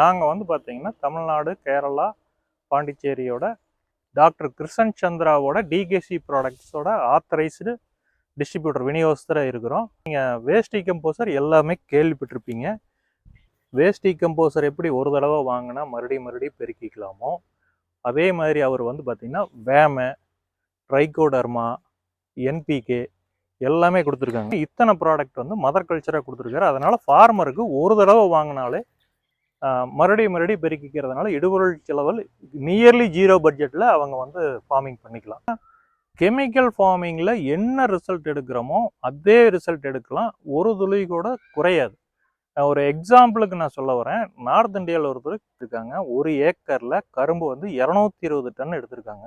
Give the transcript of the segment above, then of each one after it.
நாங்கள் வந்து பார்த்தீங்கன்னா தமிழ்நாடு கேரளா பாண்டிச்சேரியோட டாக்டர் கிருஷ்ணன் சந்திராவோட டிகேசி ப்ராடக்ட்ஸோட ஆத்தரைஸ்டு டிஸ்ட்ரிபியூட்டர் விநியோகஸ்தராக இருக்கிறோம். நீங்கள் வேஸ்ட் கம்போசர் எல்லாமே கேள்விப்பட்டிருப்பீங்க. வேஸ்ட் கம்போசர் எப்படி ஒரு தடவை வாங்கினா மறுபடியும் மறுபடியும் பெருக்கிக்கலாமோ? அதே மாதிரி அவர் வந்து பார்த்திங்கன்னா வேம ட்ரைகோடர்மா என்பிகே எல்லாமே கொடுத்துருக்காங்க. இத்தனை ப்ராடக்ட் வந்து மதர் கல்ச்சராக கொடுத்துருக்காரு. அதனால் ஃபார்மருக்கு ஒரு தடவை வாங்கினாலே மறுபடியும் மறுபடியும் பெருக்கிக்கிறதுனால இடுபொருள் செலவில் நியர்லி ஜீரோ பட்ஜெட்டில் அவங்க வந்து ஃபார்மிங் பண்ணிக்கலாம். கெமிக்கல் ஃபார்மிங்கில் என்ன ரிசல்ட் எடுக்கிறோமோ அதே ரிசல்ட் எடுக்கலாம். ஒரு துளி கூட குறையாது. நான் ஒரு எக்ஸாம்பிளுக்கு நான் சொல்ல வரேன். நார்த் இந்தியாவில் ஒருத்தர் இருக்காங்க ஒரு ஏக்கரில் கரும்பு வந்து இரநூத்தி இருபது டன் எடுத்திருக்காங்க.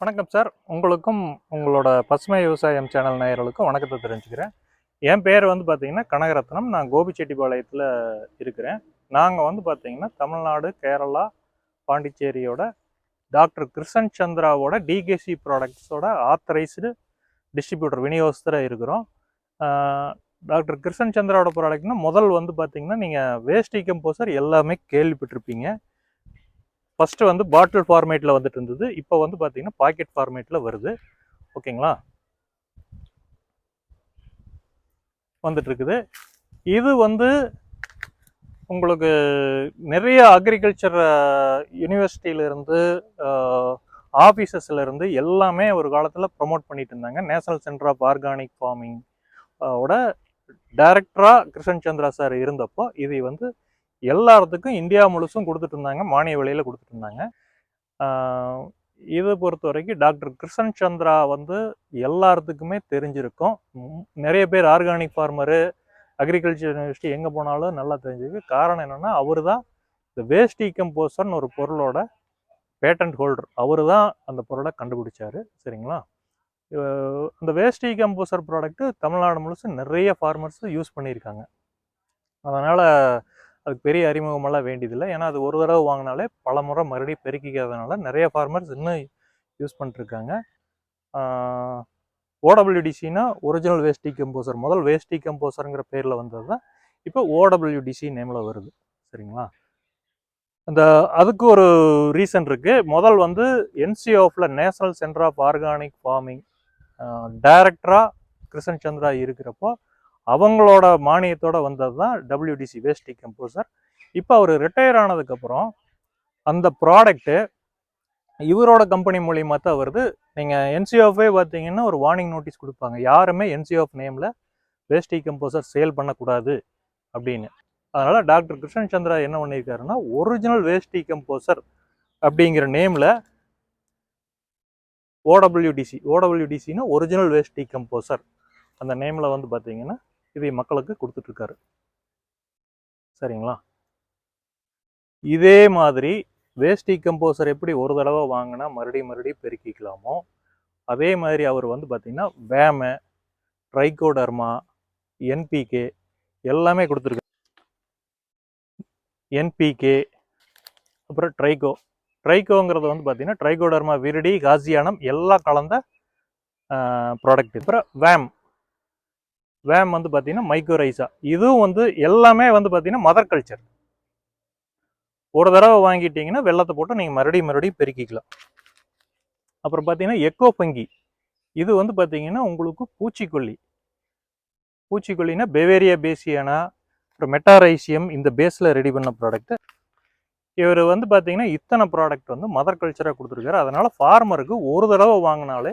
வணக்கம் சார். உங்களுக்கும் உங்களோட பசுமை விவசாயம் சேனல் நேயர்களுக்கும் வணக்கத்தை தெரிஞ்சுக்கிறேன் என் பேர் வந்து பார்த்திங்கன்னா கனகரத்னம். நான் கோபிச்செட்டிப்பாளையத்தில் இருக்கிறேன். நாங்கள் வந்து பார்த்தீங்கன்னா தமிழ்நாடு கேரளா பாண்டிச்சேரியோட டாக்டர் கிருஷன் சந்திராவோட டிகேசி ப்ராடக்ட்ஸோட ஆத்தரைஸ்டு டிஸ்ட்ரிபியூட்டர் விநியோகஸ்தராக இருக்கிறோம். டாக்டர் கிருஷ்ணன் சந்திராவோட ப்ராடக்ட்னா முதல் வந்து பார்த்தீங்கன்னா நீங்கள் வேஸ்ட் கம்போசர் எல்லாமே கேள்விப்பட்டிருப்பீங்க. ஃபஸ்ட்டு வந்து பாட்டில் ஃபார்மேட்டில் வந்துட்டு இருந்தது. இப்போ வந்து பார்த்தீங்கன்னா பாக்கெட் ஃபார்மேட்டில் வருது. ஓகேங்களா வந்துட்டுருக்குது இது வந்து உங்களுக்கு நிறைய அக்ரிகல்ச்சர் யூனிவர்சிட்டியிலேருந்து ஆஃபீஸஸ்லேருந்து எல்லாமே ஒரு காலத்தில் ப்ரொமோட் பண்ணிட்டு இருந்தாங்க. National centre of organic farming ஓட டைரக்டராக கிருஷ்ணன் சந்திரா சார் இருந்தப்போ இதை வந்து எல்லாத்துக்கும் இந்தியா முழுசும் கொடுத்துட்டு இருந்தாங்க. மானிய விலையில் கொடுத்துட்டு இருந்தாங்க. இதை பொறுத்த வரைக்கும் டாக்டர் கிருஷ்ணன் சந்திரா வந்து எல்லாத்துக்குமே தெரிஞ்சிருக்கும். நிறைய பேர் ஆர்கானிக் ஃபார்மரு அக்ரிகல்ச்சர் யூனிவர்சிட்டி எங்கே போனாலும் நல்லா தெரிஞ்சிருக்கு காரணம் என்னென்னா அவர் தான் இந்த வேஸ்ட் கம்போசர்னு ஒரு பொருளோட பேட்டன்ட் ஹோல்டர் அவர் தான் அந்த பொருளை கண்டுபிடிச்சார். சரிங்களா? அந்த வேஸ்ட் கம்போசர் ப்ராடக்ட்டு தமிழ்நாடு முழுசு நிறைய ஃபார்மர்ஸ் யூஸ் பண்ணியிருக்காங்க. அதனால் அதுக்கு பெரிய அறிமுகமெல்லாம் வேண்டியதில்லை. ஏன்னா அது ஒரு தடவை வாங்கினாலே பல முறை மறுபடியும் பெருக்கிக்கிறதுனால நிறைய ஃபார்மர்ஸ் இன்னும் யூஸ் பண்ணிட்டுருக்காங்க ஓடபிள்யூடிசினா ஒரிஜினல் வேஸ்டி கம்போசர் முதல் வேஸ்டி கம்போசருங்கிற பேரில் வந்தது தான். இப்போ ஓடபிள்யூடிசி நேமில் வருது. சரிங்களா? அந்த அதுக்கு ஒரு ரீசன் இருக்குது முதல் வந்து என்சிஓஃபில் national centre of organic farming டைரக்டராக கிருஷ்ணன் சந்திரா இருக்கிறப்போ அவங்களோட மானியத்தோட வந்தது தான் டபிள்யூடிசி வேஸ்டி கம்போசர் இப்போ அவர் ரிட்டையர் ஆனதுக்கப்புறம் அந்த ப்ராடக்ட்டு இவரோட கம்பெனி மூலியமாக தான் வருது. நீங்கள் என்சிஓஃபே பார்த்தீங்கன்னா ஒரு வார்னிங் நோட்டீஸ் கொடுப்பாங்க. யாருமே என்சிஓஃப் நேமில் வேஸ்ட் டீகம்போசர் சேல் பண்ணக்கூடாது அப்படின்னு. அதனால் டாக்டர் கிருஷ்ணன் சந்திரா என்ன பண்ணியிருக்காருன்னா ஒரிஜினல் வேஸ்ட் டீகம்போசர் அப்படிங்கிற நேமில் ஓடபிள்யூடிசி ஓடபிள்யூடிசின்னா ஒரிஜினல் வேஸ்ட் டீகம்போசர் அந்த நேமில் வந்து பார்த்தீங்கன்னா இதை மக்களுக்கு கொடுத்துட்ருக்காரு சரிங்களா? இதே மாதிரி வேஸ்ட் கம்போசர் எப்படி ஒரு தடவை வாங்கினா மறுபடியும் மறுபடியும் பெருக்கிக்கலாமோ? அதே மாதிரி அவர் வந்து பார்த்திங்கன்னா வேம ட்ரைகோடர்மா என்பிகே எல்லாமே கொடுத்துருக்கு என்பிகே அப்புறம் ட்ரைகோ ட்ரைகோங்கிறது வந்து பார்த்திங்கன்னா ட்ரைகோடர்மா விரிடி காசியானம் எல்லாம் கலந்த ப்ராடக்ட் அப்புறம் வேம் வேம் வந்து பார்த்திங்கன்னா மைக்ரோரைசா இதுவும் வந்து எல்லாமே வந்து பார்த்திங்கன்னா மதர் கல்ச்சர் ஒரு தடவை வாங்கிட்டீங்கன்னா வெள்ளத்தை போட்டு நீங்கள் மறுபடியும் மறுபடியும் பெருக்கிக்கலாம். அப்புறம் பார்த்தீங்கன்னா எக்கோ பங்கி. இது வந்து பார்த்தீங்கன்னா உங்களுக்கு பூச்சிக்கொல்லி. பூச்சிக்கொல்லினா பெவேரியா பேசியானா அப்புறம் மெட்டாரைசியம் இந்த பேஸில் ரெடி பண்ண ப்ராடக்ட்டு இவர் வந்து பார்த்தீங்கன்னா இத்தனை ப்ராடக்ட் வந்து மதர் கல்ச்சராக கொடுத்துருக்காரு. அதனால் ஃபார்மருக்கு ஒரு தடவை வாங்கினாலே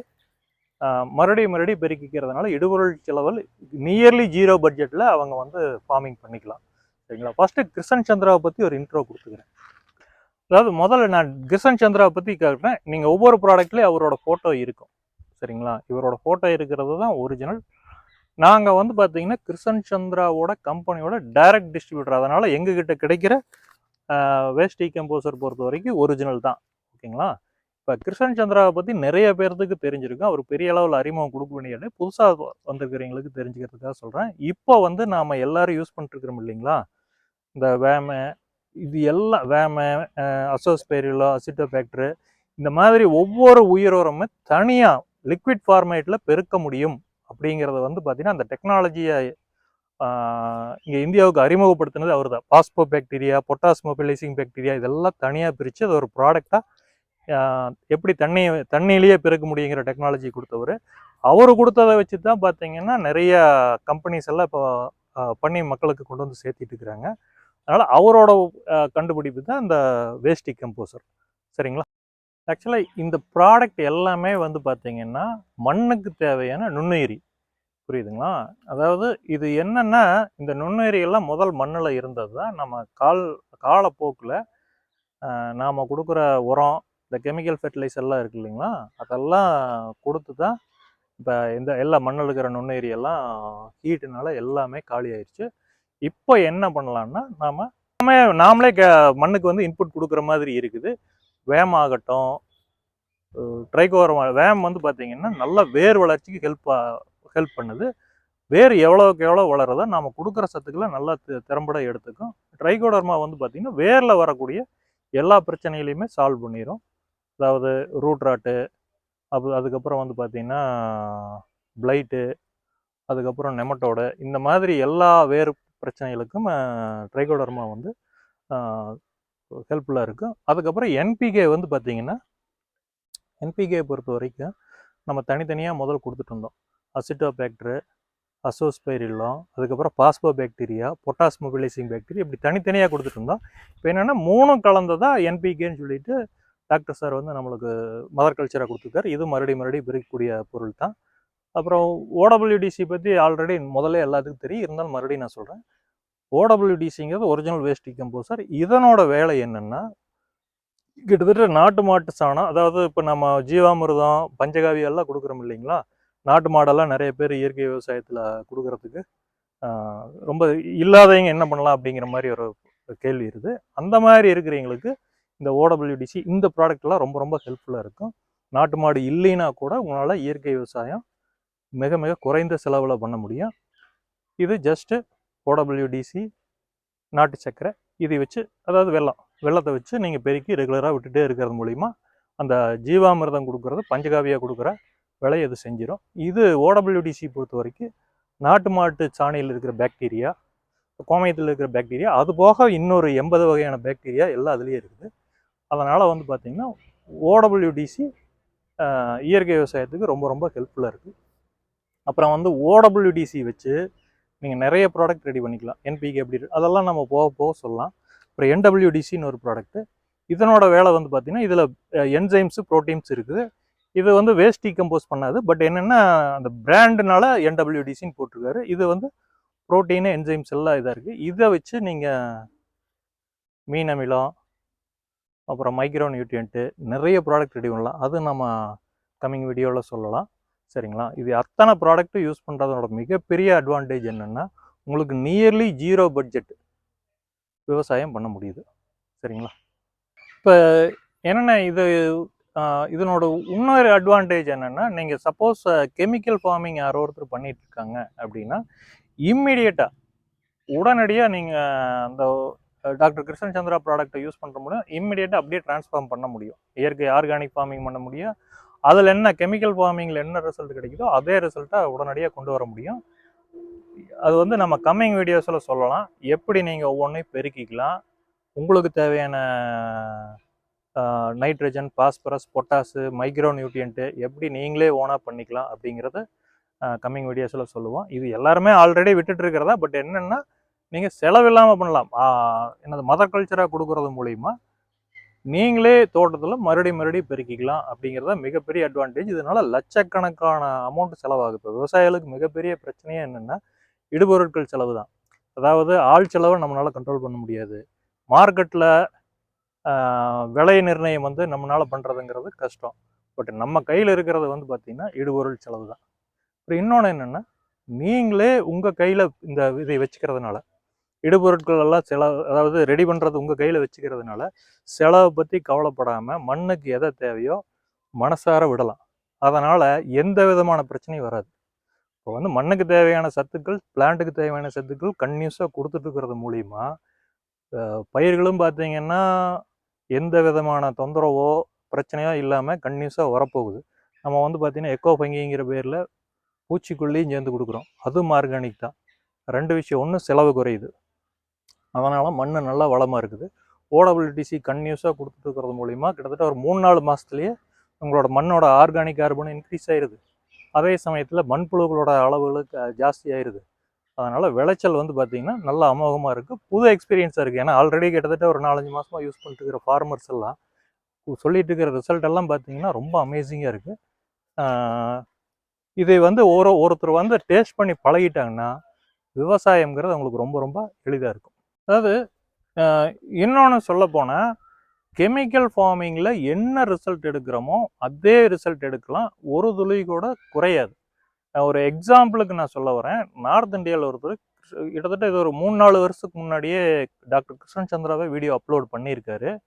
மறுபடியும் மறுபடியும் பெருக்கிக்கிறதுனால இடுபொருள் செலவில் நியர்லி ஜீரோ பட்ஜெட்டில் அவங்க வந்து ஃபார்மிங் பண்ணிக்கலாம். சரிங்களா? ஃபஸ்ட்டு கிருஷ்ணன் சந்திராவை பற்றி ஒரு இன்ட்ரோ கொடுத்துக்கிறேன். அதாவது முதல்ல நான் கிருஷ்ணன் சந்திராவை பற்றி கேட்குறேன் நீங்கள் ஒவ்வொரு ப்ராடக்ட்லேயும் அவரோட ஃபோட்டோ இருக்கும். சரிங்களா? இவரோட ஃபோட்டோ இருக்கிறது தான் ஒரிஜினல் நாங்கள் வந்து பார்த்தீங்கன்னா கிருஷ்ணன் சந்திராவோட கம்பெனியோட டைரக்ட் டிஸ்ட்ரிபியூட்டர் அதனால் எங்ககிட்ட கிடைக்கிற வேஸ்ட் டீகம்போசர் பொறுத்த வரைக்கும் ஒரிஜினல் தான். ஓகேங்களா? இப்போ கிருஷ்ணன் சந்திராவை பற்றி நிறைய பேர்த்துக்கு தெரிஞ்சிருக்கும். அவர் பெரிய அளவில் அறிமுகம் கொடுக்க வேண்டியது புதுசாக வந்திருக்கிறவங்களுக்கு தெரிஞ்சுக்கிறதுக்காக சொல்கிறேன் இப்போ வந்து நாம் எல்லோரும் யூஸ் பண்ணிட்டுருக்கிறோம் இல்லைங்களா? இந்த வேம இது எல்லாம் வேம அசோஸ்பேரிலோ அசிட்டோபேக்டரு இந்த மாதிரி ஒவ்வொரு உயிரோரமே தனியாக லிக்விட் ஃபார்மேட்டில் பெருக்க முடியும் அப்படிங்கிறத வந்து பார்த்தீங்கன்னா அந்த டெக்னாலஜியை இங்கே இந்தியாவுக்கு அறிமுகப்படுத்தினது அவர் தான் phospho bacteria potash mobilising bacteria இதெல்லாம் தனியாக பிரித்து அது ஒரு ப்ராடக்டாக எப்படி தண்ணி தண்ணியிலேயே பிறக்க முடியுங்கிற டெக்னாலஜி கொடுத்தவர். அவர் கொடுத்ததை வச்சு தான் பார்த்தீங்கன்னா நிறைய கம்பெனிஸ் எல்லாம் இப்போ பண்ணி மக்களுக்கு கொண்டு வந்து சேர்த்திட்டு இருக்கிறாங்க. அதனால் அவரோட கண்டுபிடிப்பு தான் இந்த வேஸ்டி கம்போசர் சரிங்களா? ஆக்சுவலாக இந்த ப்ராடக்ட் எல்லாமே வந்து பார்த்திங்கன்னா மண்ணுக்கு தேவையான நுண்ணுயிரி. புரியுதுங்களா? அதாவது இது என்னென்னா இந்த நுண்ணுயிரியெல்லாம் முதல் மண்ணில் இருந்தது தான் நம்ம கால் காலப்போக்கில் நாம் கொடுக்குற உரம் இந்த கெமிக்கல் ஃபெர்டிலைசர்லாம் இருக்கு இல்லைங்களா? அதெல்லாம் கொடுத்து தான் இப்போ இந்த எல்லா மண்ணில் இருக்கிற நுண்ணுயிரியெல்லாம் ஹீட்டுனால எல்லாமே காலி ஆயிடுச்சு இப்போ என்ன பண்ணலாம்னா நாம நாமே நாமளே க மண்ணுக்கு வந்து இன்புட் கொடுக்குற மாதிரி இருக்குது. வேம் ஆகட்டும். ட்ரைகோரம் வேம் வந்து பார்த்தீங்கன்னா நல்ல வேர் வளர்ச்சிக்கு ஹெல்ப் ஹெல்ப் பண்ணுது. வேர் எவ்வளோக்கு எவ்வளோ வளருதோ நாம் கொடுக்குற சத்துக்களை நல்லா திறம்பட எடுத்துக்கும். ட்ரைகோடர்மா வந்து பார்த்திங்கன்னா வேரில் வரக்கூடிய எல்லா பிரச்சனைகளையுமே சால்வ் பண்ணிடும் அதாவது ரூட் ராட்டு அப் அதுக்கப்புறம் வந்து பார்த்திங்கன்னா பிளைட்டு அதுக்கப்புறம் நெமட்டோடு இந்த மாதிரி எல்லா வேர் பிரச்சனைகளுக்கும் ட்ரைகோடர்மா வந்து ஹெல்ப்ஃபுல்லாக இருக்கும் அதுக்கப்புறம் என்பிகே வந்து பார்த்திங்கன்னா என்பிகே பொறுத்த வரைக்கும் நம்ம தனித்தனியாக முதல் கொடுத்துட்டு இருந்தோம் அசிட்டோபேக்டரு அசோஸ்பைரில்லம் அதுக்கப்புறம் phospho bacteria potash mobilising bacteria இப்படி தனித்தனியாக கொடுத்துட்டு இருந்தோம் இப்போ என்னென்னா மூணும் கலந்ததாக என்பிகேன்னு சொல்லிட்டு டாக்டர் சார் வந்து நம்மளுக்கு மதர் கல்ச்சராக கொடுத்துருக்காரு. இது மறுபடியும் மறுபடியும் பிரிக்கக்கூடிய பொருள் தான் அப்புறம் ஓடபிள்யூடிசி பற்றி ஆல்ரெடி முதல்ல எல்லாத்துக்கும் தெரியும். இருந்தாலும் மறுபடியும் நான் சொல்கிறேன் ஓடபிள்யூடிசிங்கிறது ஒரிஜினல் வேஸ்ட் கம்போசர் இதனோட வேலை என்னென்னா கிட்டத்தட்ட நாட்டு மாட்டு சாணம் அதாவது இப்போ நம்ம ஜீவாமிர்தம் பஞ்சகாவியெல்லாம் கொடுக்குறோம் இல்லைங்களா? நாட்டு மாடெல்லாம் நிறைய பேர் இயற்கை விவசாயத்தில் கொடுக்குறதுக்கு ரொம்ப இல்லாதவங்க என்ன பண்ணலாம் அப்படிங்கிற மாதிரி ஒரு கேள்வி இருக்குது. அந்த மாதிரி இருக்கிறவங்களுக்கு இந்த ஓடபிள்யூடிசி இந்த ப்ராடக்ட்லாம் ரொம்ப ரொம்ப ஹெல்ப்ஃபுல்லாக இருக்கும். நாட்டு மாடு இல்லைன்னா கூட உங்களால் இயற்கை விவசாயம் மிக மிக குறைந்த செலவில் பண்ண முடியும். இது ஜஸ்ட்டு ஓடபிள்யூடிசி நாட்டு சர்க்கரை இதை வச்சு அதாவது வெல்லம் வெள்ளத்தை வச்சு நீங்கள் பெருக்கி ரெகுலராக விட்டுட்டே இருக்கிறது மூலிமா அந்த ஜீவாமிர்தம் கொடுக்குறது பஞ்சகாவியாக கொடுக்குற விலையை இது செஞ்சிடும் இது ஓடபிள்யூடிசி பொறுத்த வரைக்கும் நாட்டு மாட்டு சாணியில் இருக்கிற பாக்டீரியா கோமயத்தில் இருக்கிற பாக்டீரியா அது போக இன்னொரு எண்பது வகையான பாக்டீரியா எல்லாம் அதுலேயே இருக்குது. அதனால் வந்து பார்த்திங்கன்னா ஓடபிள்யூடிசி இயற்கை விவசாயத்துக்கு ரொம்ப ரொம்ப ஹெல்ப்ஃபுல்லாக இருக்குது அப்புறம் வந்து ஓடபிள்யூடிசி வச்சு நீங்கள் நிறைய ப்ராடக்ட் ரெடி பண்ணிக்கலாம். என்பிகே எப்படி அதெல்லாம் நம்ம போக போக சொல்லலாம். அப்புறம் என்டபிள்யூடிசின்னு ஒரு ப்ராடக்ட்டு இதனோட வேலை வந்து பார்த்திங்கன்னா இதில் என்சைம்ஸு ப்ரோட்டீன்ஸ் இருக்குது. இது வந்து வேஸ்ட் டீகம்போஸ் பண்ணாது. பட் என்னென்னா அந்த பிராண்டுனால என்டபிள்யூடிசின்னு போட்டிருக்காரு. இது வந்து ப்ரோட்டீனு என்சைம்ஸ் எல்லாம் இதாக இருக்குது இதை வச்சு நீங்கள் மீன் அமிலம் அப்புறம் மைக்ரோ நியூட்ரியன்ட்டு நிறைய ப்ராடக்ட் ரெடி பண்ணலாம். அது நம்ம கம்மிங் வீடியோவில் சொல்லலாம். சரிங்களா? இது அத்தனை ப்ராடக்ட்டும் யூஸ் பண்ணுறதோட மிகப்பெரிய அட்வான்டேஜ் என்னென்னா உங்களுக்கு நியர்லி ஜீரோ பட்ஜெட் விவசாயம் பண்ண முடியுது. சரிங்களா? இப்போ என்னென்ன இது இதனோட இன்னொரு அட்வான்டேஜ் என்னென்னா நீங்கள் சப்போஸ் கெமிக்கல் ஃபார்மிங் யாரோ ஒருத்தர் பண்ணிகிட்ருக்காங்க அப்படின்னா இம்மிடியட்டாக உடனடியாக நீங்கள் அந்த டாக்டர் கிருஷ்ண சந்திரா ப்ராடக்ட்டை யூஸ் பண்ணுற முடியும் இம்மிடியேட்டாக அப்படியே ட்ரான்ஸ்ஃபார்ம் பண்ண முடியும். இயற்கை ஆர்கானிக் ஃபார்மிங் பண்ண முடியும். அதில் என்ன கெமிக்கல் ஃபார்மிங்கில் என்ன ரிசல்ட் கிடைக்குதோ அதே ரிசல்ட்டை உடனடியாக கொண்டு வர முடியும். அது வந்து நம்ம கம்மிங் வீடியோஸில் சொல்லலாம். எப்படி நீங்கள் ஒவ்வொன்றையும் பெருக்கிக்கலாம். உங்களுக்கு தேவையான nitrogen phosphorus potash micro nutrient எப்படி நீங்களே ஓனாக பண்ணிக்கலாம் அப்படிங்கிறத கம்மிங் வீடியோஸில் சொல்லுவோம். இது எல்லாருமே ஆல்ரெடி விட்டுட்டு இருக்கிறதா? பட் என்னென்னா நீங்கள் செலவில்லாமல் பண்ணலாம். என்னது மதர் கல்ச்சராக கொடுக்குறது மூலிமா நீங்களே தோட்டத்தில் மறுபடியும் மறுபடியும் பெருக்கிக்கலாம் அப்படிங்கிறத மிகப்பெரிய அட்வான்டேஜ் இதனால் லட்சக்கணக்கான அமௌண்ட் செலவாகுது. இப்போ விவசாயிகளுக்கு மிகப்பெரிய பிரச்சனையே என்னென்னா இடுபொருட்கள் செலவு தான் அதாவது ஆள் செலவை நம்மளால் கண்ட்ரோல் பண்ண முடியாது. மார்க்கெட்டில் விலை நிர்ணயம் வந்து நம்மளால் பண்ணுறதுங்கிறது கஷ்டம். பட் நம்ம கையில் இருக்கிறது வந்து பார்த்திங்கன்னா இடுபொருள் செலவு தான் அப்புறம் இன்னொன்று என்னென்னா நீங்களே உங்கள் கையில் இந்த இதை வச்சுக்கிறதுனால இடுபொருட்கள் எல்லாம் செலவு அதாவது ரெடி பண்ணுறது உங்கள் கையில் வச்சுக்கிறதுனால செலவை பற்றி கவலைப்படாமல் மண்ணுக்கு எதை தேவையோ மனசார விடலாம். அதனால் எந்த விதமான பிரச்சனையும் வராது. இப்போ வந்து மண்ணுக்கு தேவையான சத்துக்கள் பிளான்ட்டுக்கு தேவையான சத்துக்கள் கன்யூஸாக கொடுத்துட்டுருக்கிறது மூலிமா பயிர்களும் பார்த்தீங்கன்னா எந்த விதமான தொந்தரவோ பிரச்சனையோ இல்லாமல் கன்யூஸாக வரப்போகுது. நம்ம வந்து பார்த்திங்கன்னா எக்கோ பங்கிங்கிற பேரில் பூச்சிக்கொல்லியும் சேர்ந்து கொடுக்குறோம். அதுவும் ஆர்கானிக் தான். ரெண்டு விஷயம். ஒன்று செலவு குறையுது. அதனால் மண் நல்லா வளமாக இருக்குது. ஓடபிள்யூடிசி கன்யூஸாக கொடுத்துட்டுருக்கிறது மூலிமா கிட்டத்தட்ட ஒரு மூணு நாலு மாதத்துலேயே உங்களோட மண்ணோட ஆர்கானிக் கார்பன் இன்க்ரீஸ் ஆயிடுது அதே சமயத்தில் மண்புழுகளோட அளவுகளுக்கு ஜாஸ்தி ஆயிடுது அதனால் விளைச்சல் வந்து பார்த்திங்கன்னா நல்லா அமோகமாக இருக்குது புது எக்ஸ்பீரியன்ஸாக இருக்குது ஏன்னா ஆல்ரெடி கிட்டத்தட்ட ஒரு நாலஞ்சு மாதமாக யூஸ் பண்ணிட்டு இருக்கிற ஃபார்மர்ஸ் எல்லாம் சொல்லிட்டு இருக்கிற ரிசல்ட் எல்லாம் பார்த்தீங்கன்னா ரொம்ப அமேசிங்காக இருக்குது இதை வந்து ஒரு ஒருத்தர் வந்து டேஸ்ட் பண்ணி பழகிட்டாங்கன்னா விவசாயம்ங்கிறது அவங்களுக்கு ரொம்ப ரொம்ப எளிதாக இருக்கும். அதாவது இன்னொன்று சொல்ல போனால் கெமிக்கல் ஃபார்மிங்கில் என்ன ரிசல்ட் எடுக்கிறோமோ அதே ரிசல்ட் எடுக்கலாம். ஒரு துளி கூட குறையாது. நான் ஒரு எக்ஸாம்பிளுக்கு நான் சொல்ல வரேன். நார்த் இந்தியாவில் ஒருத்தர் கிட்டத்தட்ட இது ஒரு மூணு நாலு வருஷத்துக்கு முன்னாடியே டாக்டர் கிருஷ்ணன் சந்திராவே வீடியோ அப்லோட் பண்ணியிருக்காரு.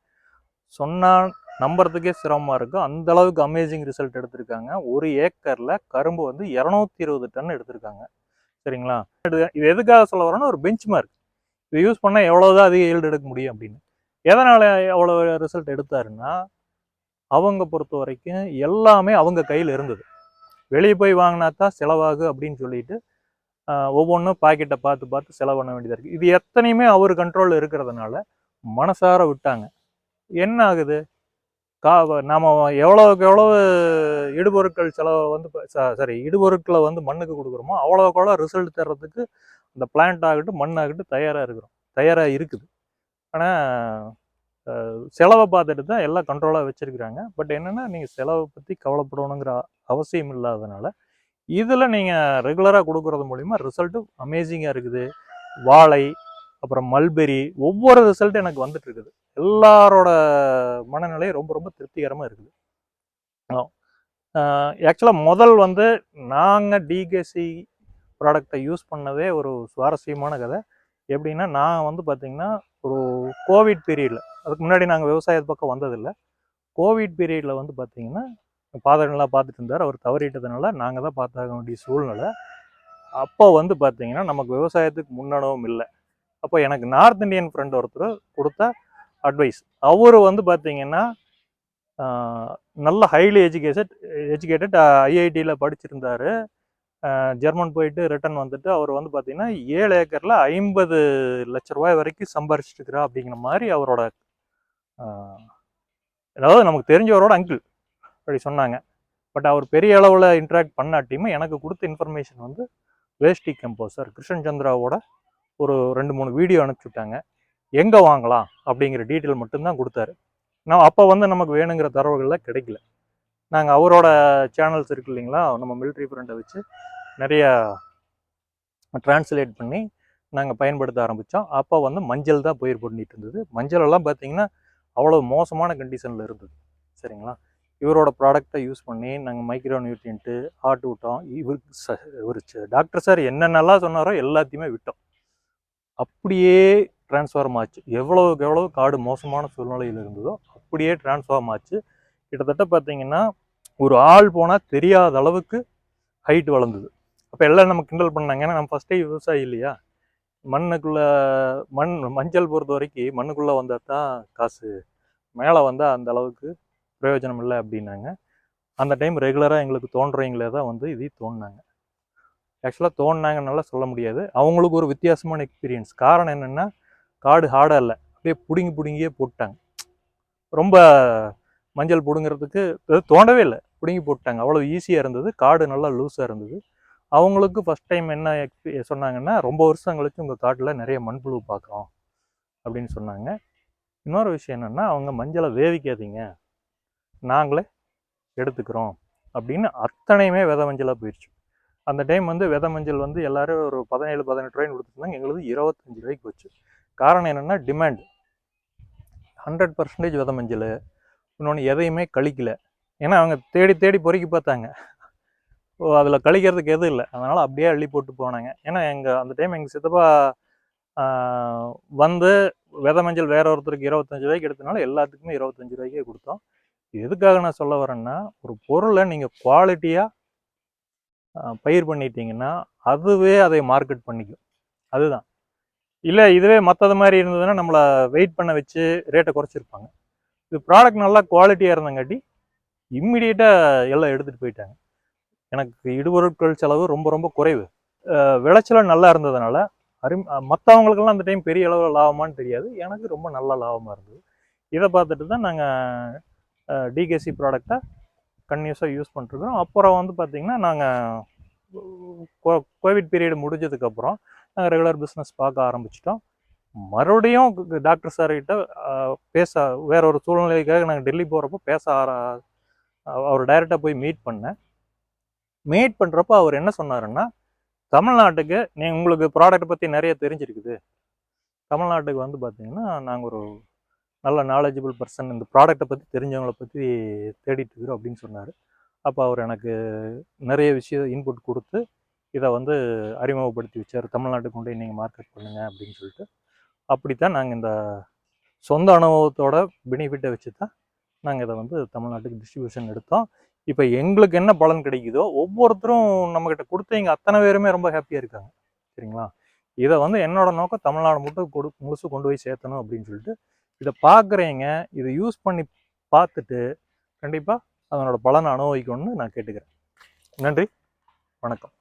சொன்னால் நம்புறதுக்கே சிரமமாக இருக்கும் அந்த அளவுக்கு அமேசிங் ரிசல்ட் எடுத்திருக்காங்க. ஒரு ஏக்கரில் கரும்பு வந்து இரநூத்தி இருபது டன் எடுத்திருக்காங்க. சரிங்களா? இது- இது எதுக்காக சொல்ல வரேன்னா ஒரு பெஞ்ச் மார்க் இதை யூஸ் பண்ணால் எவ்வளோதான் அதிக ஈல்டு எடுக்க முடியும் அப்படின்னு. எதனால் அவ்வளோ ரிசல்ட் எடுத்தாருன்னா அவங்க பொறுத்த வரைக்கும் எல்லாமே அவங்க கையில் இருந்தது. வெளியே போய் வாங்கினா தான் செலவாகு அப்படின்னு சொல்லிட்டு ஒவ்வொன்றும் பாக்கெட்டை பார்த்து பார்த்து செலவு பண்ண வேண்டியதாக இருக்குது இது எத்தனையுமே அவர் கண்ட்ரோலில் இருக்கிறதுனால மனசார விட்டாங்க. என்ன ஆகுது? கா நாம் எவ்வளோக்கு எவ்வளவு இடுபொருட்கள் செலவை வந்து சாரி இடுபொருட்களை வந்து மண்ணுக்கு கொடுக்குறோமோ அவ்வளோக்கு எவ்வளோ ரிசல்ட் தர்றதுக்கு அந்த பிளான்ட் ஆகட்டும் மண் ஆகட்டும் தயாராக இருக்கிறோம். தயாராக இருக்குது. ஆனால் செலவை பார்த்துட்டு தான் எல்லாம் கண்ட்ரோலாக வச்சுருக்குறாங்க. பட் என்னென்னா நீங்கள் செலவை பற்றி கவலைப்படணுங்கிற அவசியம் இல்லாதனால இதில் நீங்கள் ரெகுலராக கொடுக்குறது மூலிமா ரிசல்ட்டு அமேசிங்காக இருக்குது. வாழை அப்புறம் மல்பெரி ஒவ்வொரு ரிசல்ட்டும் எனக்கு வந்துட்டு இருக்குது. எல்லாரோட மனநிலையும் ரொம்ப ரொம்ப திருப்திகரமாக இருக்குது. ஆக்சுவலாக முதல் வந்து நாங்கள் டிகேசி ப்ராடக்டை யூஸ் பண்ணதே ஒரு சுவாரஸ்யமான கதை. எப்படின்னா நான் வந்து பார்த்திங்கன்னா ஒரு கோவிட் பீரியடில் அதுக்கு முன்னாடி நாங்கள் விவசாயத்து பக்கம் வந்ததில்லை. கோவிட் பீரியடில் வந்து பார்த்திங்கன்னா பாதகங்களாக பார்த்துட்டு இருந்தார். அவர் தவறிட்டதுனால நாங்கள் தான் பார்த்தாக வேண்டிய சூழ்நிலை. அப்போ வந்து பார்த்திங்கன்னா நமக்கு விவசாயத்துக்கு முன்னணவும் இல்லை. அப்போ எனக்கு நார்த் இந்தியன் ஃப்ரெண்ட் ஒருத்தர் கொடுத்த அட்வைஸ் அவர் வந்து பார்த்திங்கன்னா நல்ல ஹைலி எஜுகேஷட் எஜுகேட்டட் ஐஐடியில் படிச்சிருந்தார். ஜெர்மன் போயிட்டு ரிட்டர்ன் வந்துட்டு அவர் வந்து பார்த்தீங்கன்னா ஏழு ஏக்கரில் ஐம்பது லட்ச ரூபாய் வரைக்கும் சம்பாரிச்சிட்டு இருக்கிறா அப்படிங்கிற மாதிரி அவரோட அதாவது நமக்கு தெரிஞ்சவரோட அங்கிள் அப்படி சொன்னாங்க. பட் அவர் பெரிய அளவில் இன்ட்ராக்ட் பண்ணாட்டியுமே எனக்கு கொடுத்த இன்ஃபர்மேஷன் வந்து வேஷ்டி கம்போசர் கிருஷ்ணன் சந்திராவோட ஒரு ரெண்டு மூணு வீடியோ அனுப்பிச்சுட்டாங்க எங்கே வாங்கலாம் அப்படிங்கிற டீட்டெயில் மட்டும்தான் கொடுத்தாரு. நான் அப்போ வந்து நமக்கு வேணுங்கிற தரவுகள்லாம் கிடைக்கல. நாங்கள் அவரோட சேனல்ஸ் இருக்கு இல்லைங்களா நம்ம மிலிட்ரி ஃப்ரெண்டை வச்சு நிறையா டிரான்ஸ்லேட் பண்ணி நாங்கள் பயன்படுத்த ஆரம்பித்தோம் அப்போ வந்து மஞ்சள் தான் பயிர் பண்ணிட்டு இருந்தது. மஞ்சளெல்லாம் பார்த்திங்கன்னா பார்த்தீங்கன்னா அவ்வளோ மோசமான கண்டிஷனில் இருந்தது. சரிங்களா? இவரோட ப்ராடக்டை யூஸ் பண்ணி நாங்கள் மைக்ரோ நியூட்ரியன்ட்டு ஆட்டு விட்டோம் இவர் ச ஒரு டாக்டர் சார் என்னென்னலாம் சொன்னாரோ எல்லாத்தையுமே விட்டோம். அப்படியே டிரான்ஸ்ஃபார்ம் ஆச்சு. எவ்வளோக்கு எவ்வளோ காடு மோசமான சூழ்நிலையில் இருந்ததோ அப்படியே டிரான்ஸ்ஃபார்ம் ஆச்சு. கிட்டத்தட்ட பார்த்தீங்கன்னா ஒரு ஆள் போனால் தெரியாத அளவுக்கு ஹைட் வளர்ந்தது. அப்போ எல்லாம் நம்ம கிண்டல் பண்ணாங்க. ஏன்னா நம்ம ஃபஸ்ட்டே விவசாயி இல்லையா? மண்ணுக்குள்ளே மண் மஞ்சள் பொறுத்த வரைக்கும் மண்ணுக்குள்ளே வந்தால் தான் காசு. மேலே வந்தால் அந்த அளவுக்கு பிரயோஜனம் இல்லை அப்படின்னாங்க. அந்த டைம் ரெகுலராக எங்களுக்கு தோன்றவங்களே தான் வந்து இதையும் தோணுனாங்க. ஆக்சுவலாக தோணினாங்கனால சொல்ல முடியாது. அவங்களுக்கு ஒரு வித்தியாசமான எக்ஸ்பீரியன்ஸ் காரணம் என்னென்னா காடு ஹார்டாக இல்லை. அப்படியே பிடுங்கி பிடுங்கியே போட்டாங்க. ரொம்ப மஞ்சள் பிடுங்கிறதுக்கு தோண்டவே இல்லை. பிடுங்கி போட்டாங்க. அவ்வளோ ஈஸியாக இருந்தது. காடு நல்லா லூஸாக இருந்தது. அவங்களுக்கு ஃபஸ்ட் டைம் என்ன எக்ஸ்பீ சொன்னாங்கன்னா ரொம்ப வருஷம் கழிச்சு உங்கள் காட்டில் நிறைய மண்புழு பார்க்குறோம் அப்படின்னு சொன்னாங்க. இன்னொரு விஷயம் என்னென்னா அவங்க மஞ்சளை வேவிக்காதீங்க. நாங்களே எடுத்துக்கிறோம் அப்படின்னு அத்தனையுமே வித மஞ்சளாக போயிடுச்சு. அந்த டைம் வந்து வித மஞ்சள் வந்து எல்லாரும் ஒரு பதினேழு பதினெட்டு ரூபாய்னு கொடுத்துருந்தாங்க. எங்களுக்கு இருபத்தஞ்சு ரூபாய்க்கு போச்சு. காரணம் என்னென்னா டிமாண்ட் ஹண்ட்ரட் பர்சன்டேஜ் வித மஞ்சள். இன்னொன்று எதையுமே கழிக்கல. ஏன்னா அவங்க தேடி தேடி பொறுக்கி பார்த்தாங்க. அதில் கழிக்கிறதுக்கு எதுவும் இல்லை. அதனால் அப்படியே அள்ளி போட்டு போனாங்க. ஏன்னா எங்கள் அந்த டைம் எங்கள் சித்தப்பா வந்து வித மஞ்சள் வேற ஒருத்தருக்கு இருபத்தஞ்சி ரூபாய்க்கு எடுத்தனால எல்லாத்துக்குமே இருபத்தஞ்சு ரூபாய்க்கே கொடுத்தோம். எதுக்காக நான் சொல்ல வரேன்னா ஒரு பொருளை நீங்கள் குவாலிட்டியாக பயிர் பண்ணிட்டீங்கன்னா அதுவே அதை மார்க்கெட் பண்ணிக்கும். அதுதான். இல்லை இதுவே மற்றது மாதிரி இருந்ததுன்னா நம்மளை வெயிட் பண்ண வச்சு ரேட்டை குறைச்சிருப்பாங்க. இது ப்ராடக்ட் நல்லா குவாலிட்டியாக இருந்தங்காட்டி இம்மிடியேட்டாக எல்லாம் எடுத்துகிட்டு போயிட்டாங்க. எனக்கு இடுபொருட்கள் செலவு ரொம்ப ரொம்ப குறைவு. அஹ், விளைச்சலும் நல்லா இருந்ததுனால அரும் மற்றவங்களுக்கெல்லாம் அந்த டைம் பெரிய அளவில் லாபமான்னு தெரியாது. எனக்கு ரொம்ப நல்ல லாபமாக இருந்தது. இதை பார்த்துட்டு தான் நாங்கள் டிகேசி ப்ராடக்டை கன்யூஸாக யூஸ் பண்ணிட்டுருக்கோம் அப்புறம் வந்து பார்த்திங்கன்னா நாங்கள் கோவிட் பீரியடு முடிஞ்சதுக்கப்புறம் நாங்கள் ரெகுலர் பிஸ்னஸ் பார்க்க ஆரம்பிச்சிட்டோம். மறுபடியும் டாக்டர் சார்கிட்ட பேச வேற ஒரு சூழ்நிலைக்காக நாங்கள் டெல்லி போகிறப்போ பேச ஆர அவர் டைரெக்டாக போய் மீட் பண்ணேன். மீட் பண்ணுறப்போ அவர் என்ன சொன்னாருன்னா தமிழ்நாட்டுக்கு நீ உங்களுக்கு ப்ராடக்ட் பற்றி நிறைய தெரிஞ்சிருக்குது. தமிழ்நாட்டுக்கு வந்து பார்த்தீங்கன்னா நாங்கள் ஒரு நல்ல நாலேஜபிள் பர்சன் இந்த ப்ராடக்ட்டை பற்றி தெரிஞ்சவங்கள பற்றி தேடிட்டு இருக்கிறோம் அப்படின்னு சொன்னார். அப்போ அவர் எனக்கு நிறைய விஷயம் இன்புட் கொடுத்து இதை வந்து அறிமுகப்படுத்தி வச்சார். தமிழ்நாட்டுக்கு கொண்டு நீங்கள் மார்க்கெட் பண்ணுங்க அப்படின்னு சொல்லிட்டு. அப்படித்தான் நாங்கள் இந்த சொந்த அனுபவத்தோட பெனிஃபிட்டை வச்சு தான் நாங்கள் இதை வந்து தமிழ்நாட்டுக்கு டிஸ்ட்ரிபியூஷன் எடுத்தோம். இப்போ எங்களுக்கு என்ன பலன் கிடைக்குதோ ஒவ்வொருத்தரும் நம்மக்கிட்ட கொடுத்தவங்க அத்தனை பேருமே ரொம்ப ஹாப்பியாக இருக்காங்க. சரிங்களா? இதை வந்து என்னோட நோக்கம் தமிழ்நாடு மட்டும் கொடு முழுசு கொண்டு போய் சேர்த்தணும் அப்படின்னு சொல்லிட்டு இதை பார்க்குறீங்க இதை யூஸ் பண்ணி பார்த்துட்டு கண்டிப்பாக அதனோட பலனை அனுபவிக்கணும்னு நான் கேட்டுக்கிறேன். நன்றி. வணக்கம்.